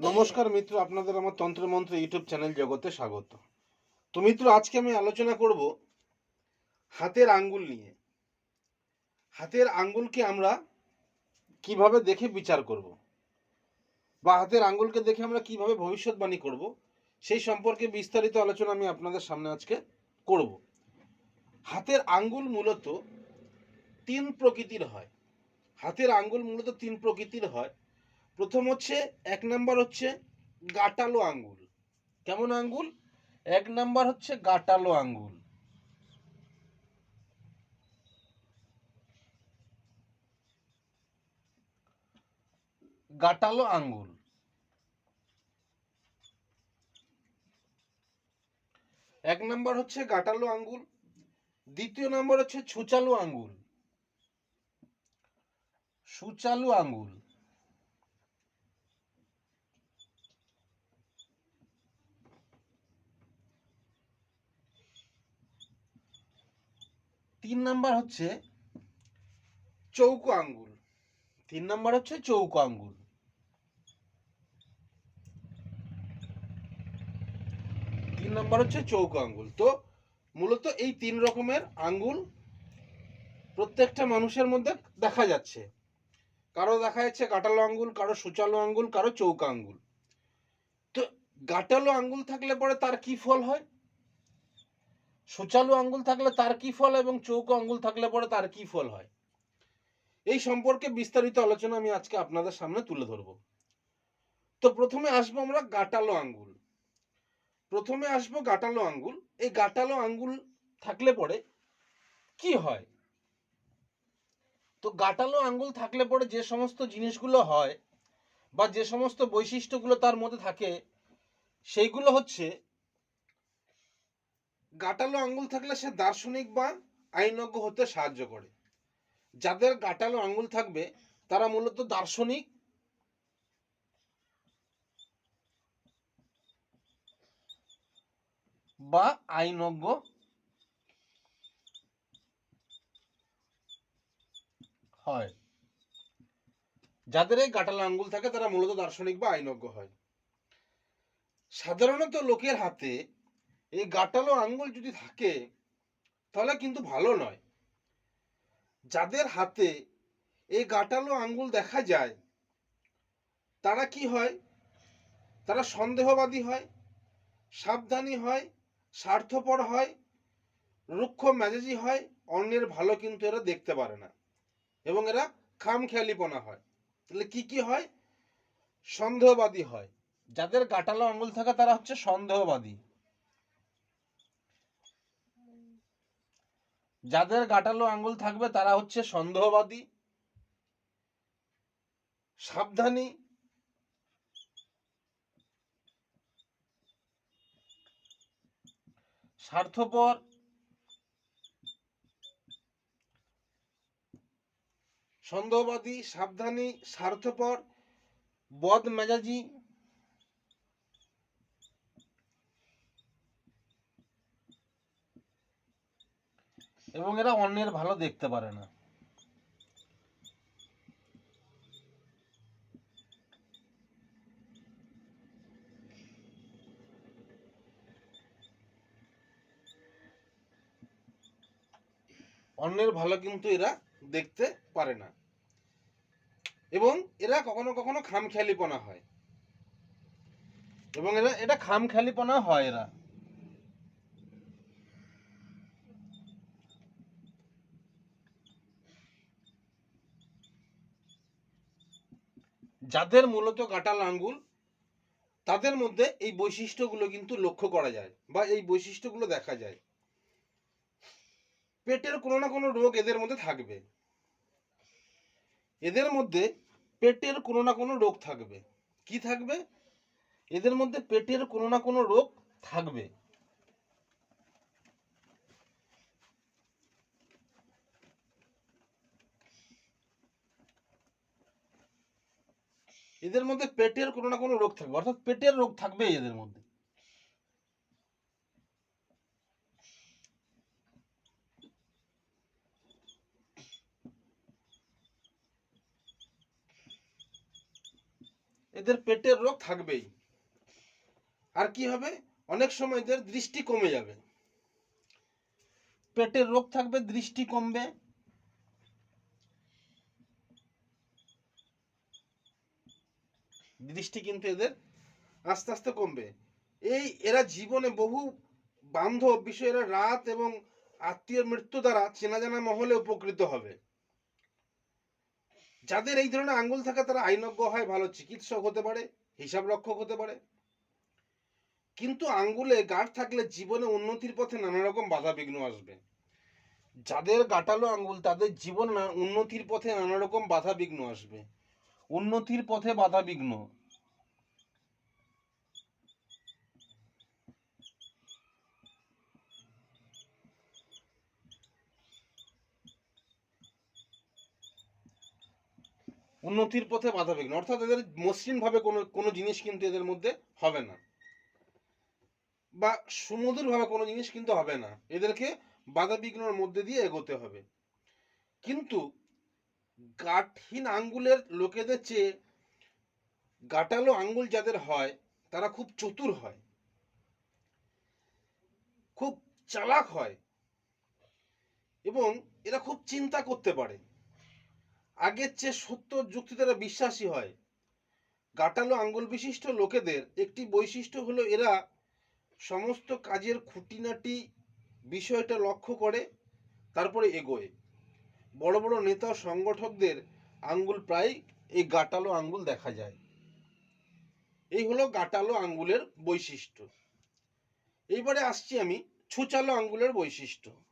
নমস্কার মিত্র, আপনাদের আমার তন্ত্রমন্ত্র ইউটিউব চ্যানেল জগতে স্বাগত। তো মিত্র, আজকে আমি আলোচনা করব হাতের আঙ্গুল নিয়ে। হাতের আঙ্গুলকে আমরা কীভাবে দেখে বিচার করব? বা হাতের আঙ্গুলকে দেখে আমরা কীভাবে ভবিষ্যৎবাণী করব? সেই সম্পর্কে বিস্তারিত আলোচনা আমি আপনাদের সামনে আজকে করব। হাতের আঙ্গুল মূলত তিন প্রকৃতির হয়। হাতের আঙ্গুল মূলত তিন প্রকৃতির হয়। প্রথম হচ্ছে, এক নাম্বার হচ্ছে গাটালো আঙ্গুল। কেমন আঙ্গুল? এক নাম্বার হচ্ছে গাটালো আঙ্গুল। গাটালো আঙ্গুল। এক নাম্বার হচ্ছে গাটালো আঙ্গুল। দ্বিতীয় নাম্বার হচ্ছে ছুচালু আঙ্গুল। সুচালু আঙ্গুল। তিন নাম্বার হচ্ছে চৌকো আঙ্গুল। তিন নাম্বার হচ্ছে চৌকো আঙ্গুল। তিন নাম্বার হচ্ছে চৌকো আঙ্গুল। তো মূলত এই তিন রকমের আঙ্গুল প্রত্যেকটা মানুষের মধ্যে দেখা যাচ্ছে। কারও দেখা যাচ্ছে গাটালো আঙ্গুল, কারও সুচালো আঙ্গুল, কারও চৌকা আঙ্গুল। তো গাটালো আঙ্গুল থাকলে পরে তার কি ফল হয়? সুচালু আঙ্গুল থাকলে তার কি ফল এবং চৌকো আঙ্গুল থাকলে পরে তার কি ফল হয়? এই সম্পর্কে বিস্তারিত আলোচনা আমি আজকে আপনাদের সামনে তুলে ধরব। তো প্রথমে আসব আমরা গাটালো আঙ্গুল। প্রথমে আসব গাটালো আঙ্গুল। এই গাটালো আঙ্গুল থাকলে পরে কি হয়? তো গাটালো আঙ্গুল থাকলে পরে যে সমস্ত জিনিসগুলো হয় বা যে সমস্ত বৈশিষ্ট্যগুলো তার মধ্যে থাকে, সেইগুলো হচ্ছে গাটালো আঙ্গুল থাকলে সে দার্শনিক বা আইনজ্ঞ হতে সাহায্য করে। যাদের গাটালো আঙ্গুল থাকবে, তারা মূলত দার্শনিক। বা আইনজ্ঞ। হয়। যাদের এই গাটালো আঙ্গুল থাকে, তারা মূলত দার্শনিক বা আইনজ্ঞ হয়। সাধারণত লোকের হাতে এই গাটালো আঙ্গুল যদি থাকে, তাহলে কিন্তু ভালো নয়। যাদের হাতে এই গাটালো আঙ্গুল দেখা যায়, তারা কি হয়? তারা সন্দেহবাদী হয়, সাবধানী হয়, স্বার্থপর হয়, রুক্ষ মেজাজি হয়, অন্যের ভালো কিন্তু এরা দেখতে পারে না এবং এরা খামখেয়ালিপনা হয়। তাহলে কি কি হয়? সন্দেহবাদী হয়। যাদের গাটালো আঙ্গুল থাকে তারা হচ্ছে সন্দেহবাদী। যাদের গাটালো আঙ্গুল থাকবে তারা হচ্ছে সন্দেহবাদী সাবধানী স্বার্থপর সন্দেহবাদী সাবধানী স্বার্থপর বদ এবং এরা অন্যের ভালো দেখতে পারে না। অন্যের ভালো কিন্তু এরা দেখতে পারে না। এবং এরা কখনো কখনো খামখেয়ালিপনা হয়। এবং এরা, এটা খামখেয়ালিপনা হয় এরা। যাদের মূলত গাটাল আঙ্গুল তাদের মধ্যে এই বৈশিষ্ট্যগুলো কিন্তু লক্ষ্য করা যায় বা এই বৈশিষ্ট্যগুলো দেখা যায়। পেটের কোনো না কোনো রোগ এদের মধ্যে থাকবে। এদের মধ্যে পেটের কোনো না কোনো রোগ থাকবে। কি থাকবে? এদের মধ্যে পেটের কোনো না কোনো রোগ থাকবে। এদের মধ্যে পেটের কোনো না কোনো রোগ থাকবে, অর্থাৎ পেটের রোগ থাকবে এদের মধ্যে। এদের পেটের রোগ থাকবেই। আর কি হবে? অনেক সময় এদের দৃষ্টি কমে যাবে। পেটের রোগ থাকবে, দৃষ্টি কমবে। দৃষ্টি কিন্তু এদের আস্তে আস্তে কমবে। এই এরা জীবনে বহু বান্ধব বিষয়, এরা রাত এবং আত্মীয় মৃত্যু দ্বারা চেনা জানা মহলে উপকৃত হবে। যাদের এই ধরনের আঙ্গুল থাকে তারা আইনজ্ঞ হয়, ভালো চিকিৎসক হতে পারে, হিসাব রক্ষক হতে পারে। কিন্তু আঙ্গুলে গাঁট থাকলে জীবনে উন্নতির পথে নানা রকম বাধা বিঘ্ন আসবে। যাদের গাটালো আঙ্গুল, তাদের জীবন উন্নতির পথে নানা রকম বাধা বিঘ্ন আসবে। উন্নতির পথে বাধা বিঘ্ন উন্নতির পথে বাধা বিঘ্ন। অর্থাৎ এদের মসৃণ ভাবে কোনো কোনো জিনিস কিন্তু এদের মধ্যে হবে না। বা সুমধুর ভাবে কোনো জিনিস কিন্তু হবে না। এদেরকে বাধা বিঘ্নের মধ্যে দিয়ে এগোতে হবে। কিন্তু গাঠহীন আঙ্গুলের লোকেদের চেয়ে গাটালো আঙ্গুল যাদের হয়, তারা খুব চতুর হয়। খুব চালাক হয়। এবং এরা খুব চিন্তা করতে পারে। আগের চেয়ে সত্য যুক্তি এরা বিশ্বাসী হয়। গাটালো আঙ্গুল বিশিষ্ট লোকেদের একটি বৈশিষ্ট্য হলো এরা সমস্ত কাজের খুঁটিনাটি বিষয়টা লক্ষ্য করে, তারপরে এগোয়। বড় বড় নেতা সংগঠকদের আঙ্গুল প্রায় এই গাটালো আঙ্গুল দেখা যায়। এই হলো গাটালো আঙ্গুলের বৈশিষ্ট্য। এইবারে আসছি আমি ছুচালো আঙ্গুলের বৈশিষ্ট্য।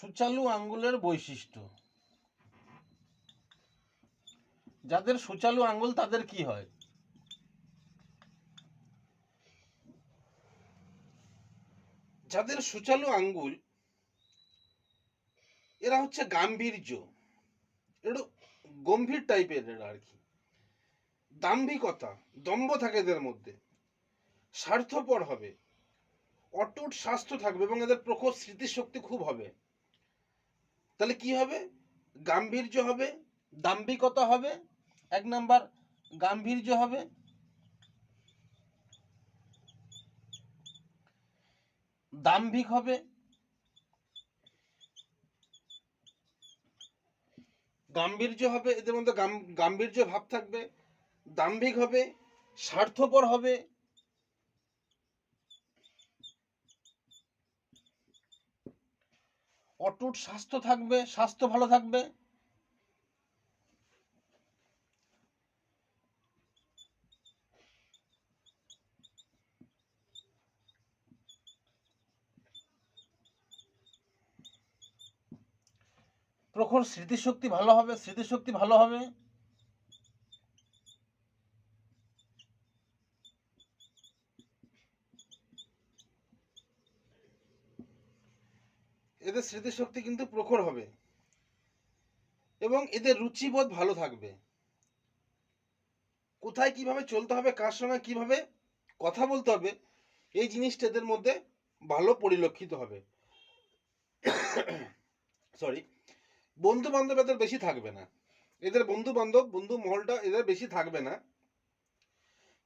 সুচালু আঙ্গুলের বৈশিষ্ট্য। যাদের সুচালু আঙ্গুল, তাদের কি হয়? যাদের সুচালু আঙ্গুল, এরা হচ্ছে গাম্ভীর্য। একটু গম্ভীর টাইপের এরা আর কি। দাম্ভিকতা, দম্ভ থাকে এদের মধ্যে। স্বার্থপর হবে। অটুট স্বাস্থ্য থাকবে এবং এদের প্রখর স্মৃতিশক্তি খুব হবে। তাহলে কি হবে? গাম্ভীর্য হবে, দাম্ভিকতা হবে। এক নাম্বার, গাম্ভীর্য হবে। দাম্ভিক হবে। গাম্ভীর্য হবে, এদের মধ্যে গাম- গাম্ভীর্য ভাব থাকবে। দাম্ভিক হবে, স্বার্থপর হবে। অটুট স্বাস্থ্য থাকবে স্বাস্থ্য ভালো থাকবে। প্রখর স্মৃতিশক্তি ভালো হবে স্মৃতিশক্তি ভালো হবে। স্মৃতিশক্তি কিন্তু প্রখর হবে। এবং এদের রুচিবোধ ভালো থাকবে। কোথায় কীভাবে চলতে হবে, কার সঙ্গে কীভাবে কথা বলতে হবে, এই জিনিসটা এদের মধ্যে ভালো পরিলক্ষিত হবে। সরি বন্ধু বান্ধব এদের বেশি থাকবে না। এদের বন্ধু বান্ধব বন্ধু মহলটা এদের বেশি থাকবে না।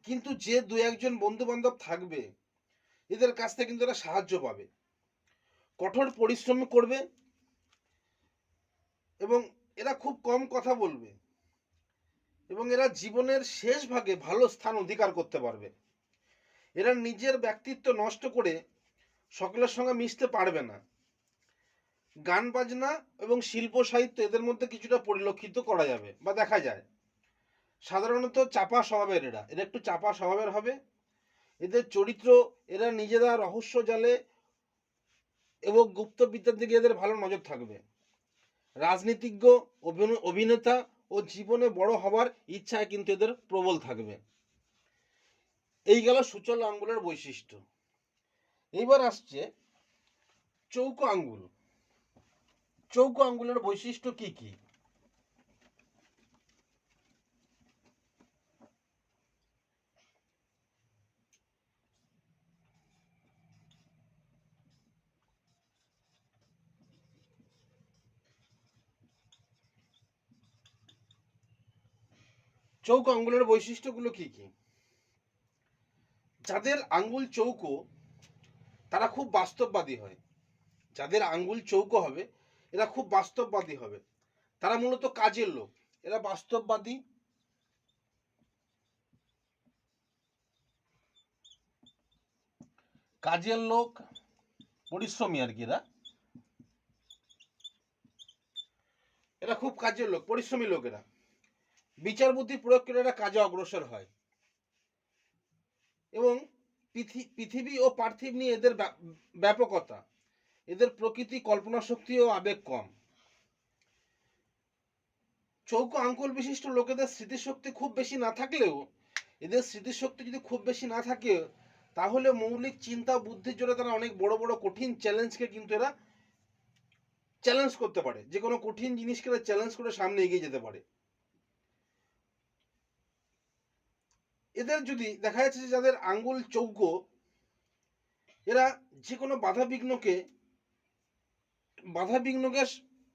কিন্তু যে দু একজন বন্ধু বান্ধব থাকবে, এদের কাছ থেকে কিন্তু এরা সাহায্য পাবে। কঠোর পরিশ্রম করবে এবং এরা খুব কম কথা বলবে এবং এরা জীবনের শেষ ভাগে ভালো স্থান অধিকার করতে পারবে। এরা নিজের ব্যক্তিত্ব নষ্ট করে সকলের সঙ্গে মিশতে পারবে না। গান বাজনা এবং শিল্প সাহিত্য এদের মধ্যে কিছুটা পরিলক্ষিত করা যাবে বা দেখা যায়। সাধারণত চাপা স্বভাবের এরা এরা একটু চাপা স্বভাবের হবে। এদের চরিত্র, এরা নিজেরা রহস্য জালে এবং গুপ্ত বিদ্যার দিকে এদের ভালো নজর থাকবে। রাজনীতিজ্ঞ, অভিন- অভিনেতা ও জীবনে বড় হবার ইচ্ছায় কিন্তু এদের প্রবল থাকবে। এই গেল সুচল আঙ্গুলের বৈশিষ্ট্য। এইবার আসছে চৌকো আঙ্গুল। চৌকো আঙ্গুলের বৈশিষ্ট্য কি কি? চৌকো আঙ্গুলের বৈশিষ্ট্যগুলো কি কি? যাদের আঙ্গুল চৌকো, তারা খুব বাস্তববাদী হয়। যাদের আঙ্গুল চৌকো হবে, এরা খুব বাস্তববাদী হবে। তারা মূলত কাজের লোক। এরা বাস্তববাদী। কাজের লোক, পরিশ্রমী আর কি এরা। এরা খুব কাজের লোক, পরিশ্রমী লোক এরা। বিচার বুদ্ধি প্রয়োগ করে এরা কাজে অগ্রসর হয়। এবং পৃথিবী ও পার্থিব নিয়ে এদের ব্যাপ- ব্যাপকতা, এদের প্রকৃতি, কল্পনা শক্তি ও আবেগ কম। চৌকো আঙ্কুল বিশিষ্ট লোকেদের স্মৃতিশক্তি খুব বেশি না থাকলেও, এদের স্মৃতিশক্তি যদি খুব বেশি না থাকে, তাহলে মৌলিক চিন্তা বুদ্ধির জন্য তারা অনেক বড় বড়, কঠিন চ্যালেঞ্জকে কিন্তু এরা চ্যালেঞ্জ করতে পারে। যে কোনো কঠিন জিনিসকে চ্যালেঞ্জ করে সামনে এগিয়ে যেতে পারে। এদের যদি দেখা যাচ্ছে যে যাদের আঙ্গুল চৌকো, এরা যে কোনো বাধা বিঘ্নকে বাধা বিঘ্নকে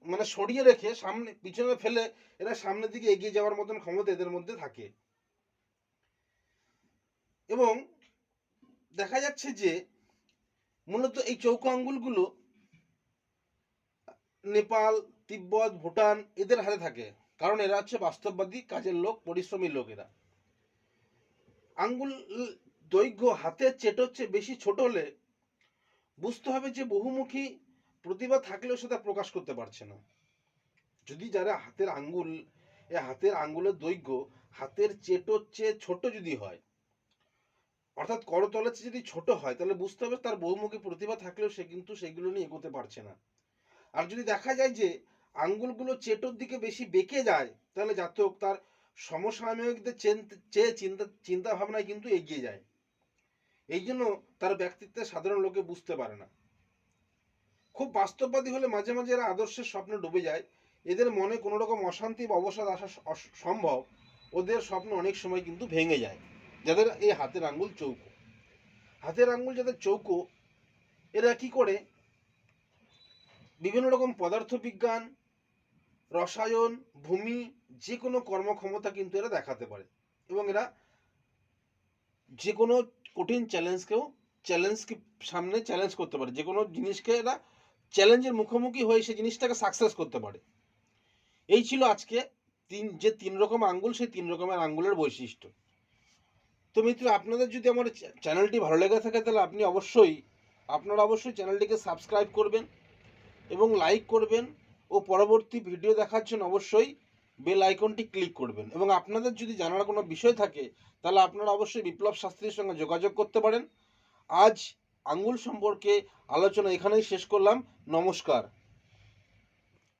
মানে সরিয়ে রেখে সামনে, পিছনে ফেলে এরা সামনের দিকে এগিয়ে যাওয়ার মতন ক্ষমতা এদের মধ্যে থাকে। এবং দেখা যাচ্ছে যে মূলত এই চৌকো আঙ্গুলগুলো নেপাল, তিব্বত, ভুটান এদের হাতে থাকে। কারণ এরা হচ্ছে বাস্তববাদী কাজের লোক, পরিশ্রমী লোক এরা। আঙ্গুল দৈর্ঘ্য হাতের চেটোর চেয়ে বেশি ছোট হলে বুঝতে হবে যে বহুমুখী প্রতিভা থাকলেও সেটা প্রকাশ করতে পারছে না। যদি যারা হাতের আঙ্গুল, এ হাতের আঙ্গুলের দৈর্ঘ্য হাতের চেটোর চেয়ে ছোট যদি হয়, অর্থাৎ করতলের চেয়ে যদি ছোট হয়, তাহলে বুঝতে হবে তার বহুমুখী প্রতিভা থাকলেও সে কিন্তু সেগুলো নিয়ে এগোতে পারছে না। আর যদি দেখা যায় যে আঙ্গুলগুলো চেটোর দিকে বেশি বেঁকে যায়, তাহলে জাতক তার সমসাময়িকদের চেয়ে চিন্তা চিন্তা ভাবনায় কিন্তু এগিয়ে যায়। এই জন্য তার ব্যক্তিত্বে সাধারণ লোকে বুঝতে পারে না। খুব বাস্তববাদী হলে মাঝে মাঝে এরা আদর্শের স্বপ্নে ডুবে যায়। এদের মনে কোনো রকম অশান্তি বা অবসাদ আসা সম্ভব। ওদের স্বপ্ন অনেক সময় কিন্তু ভেঙে যায়। যাদের এই হাতের আঙ্গুল চৌকো। হাতের আঙ্গুল যাদের চৌকো, এরা কি করে? বিভিন্ন রকম পদার্থবিজ্ঞান রসায়ন, ভূমি যে কোনো কর্মক্ষমতা কিন্তু এরা দেখাতে পারে। এবং এরা যে কোনো কঠিন চ্যালেঞ্জকেও চ্যালেঞ্জকে সামনে চ্যালেঞ্জ করতে পারে। যে কোনো জিনিসকে এরা চ্যালেঞ্জের মুখোমুখি হয়ে সেই জিনিসটাকে সাকসেস করতে পারে। এই ছিল আজকে তিন, যে তিন রকম আঙ্গুল, সেই তিন রকমের আঙ্গুলের বৈশিষ্ট্য। তো মিত্র, আপনাদের যদি আমার চ্যানেলটি ভালো লেগে থাকে, তাহলে আপনি অবশ্যই, আপনারা অবশ্যই চ্যানেলটিকে সাবস্ক্রাইব করবেন এবং লাইক করবেন। ও পরবর্তী ভিডিও দেখার জন্য অবশ্যই বেল আইকনটি ক্লিক করবেন। এবং আপনাদের যদি জানার কোনো বিষয় থাকে, তাহলে আপনারা অবশ্যই বিপ্লব শাস্ত্রীর সঙ্গে যোগাযোগ করতে পারেন। আজ আঙ্গুল সম্পর্কে আলোচনা এখানেই শেষ করলাম। নমস্কার।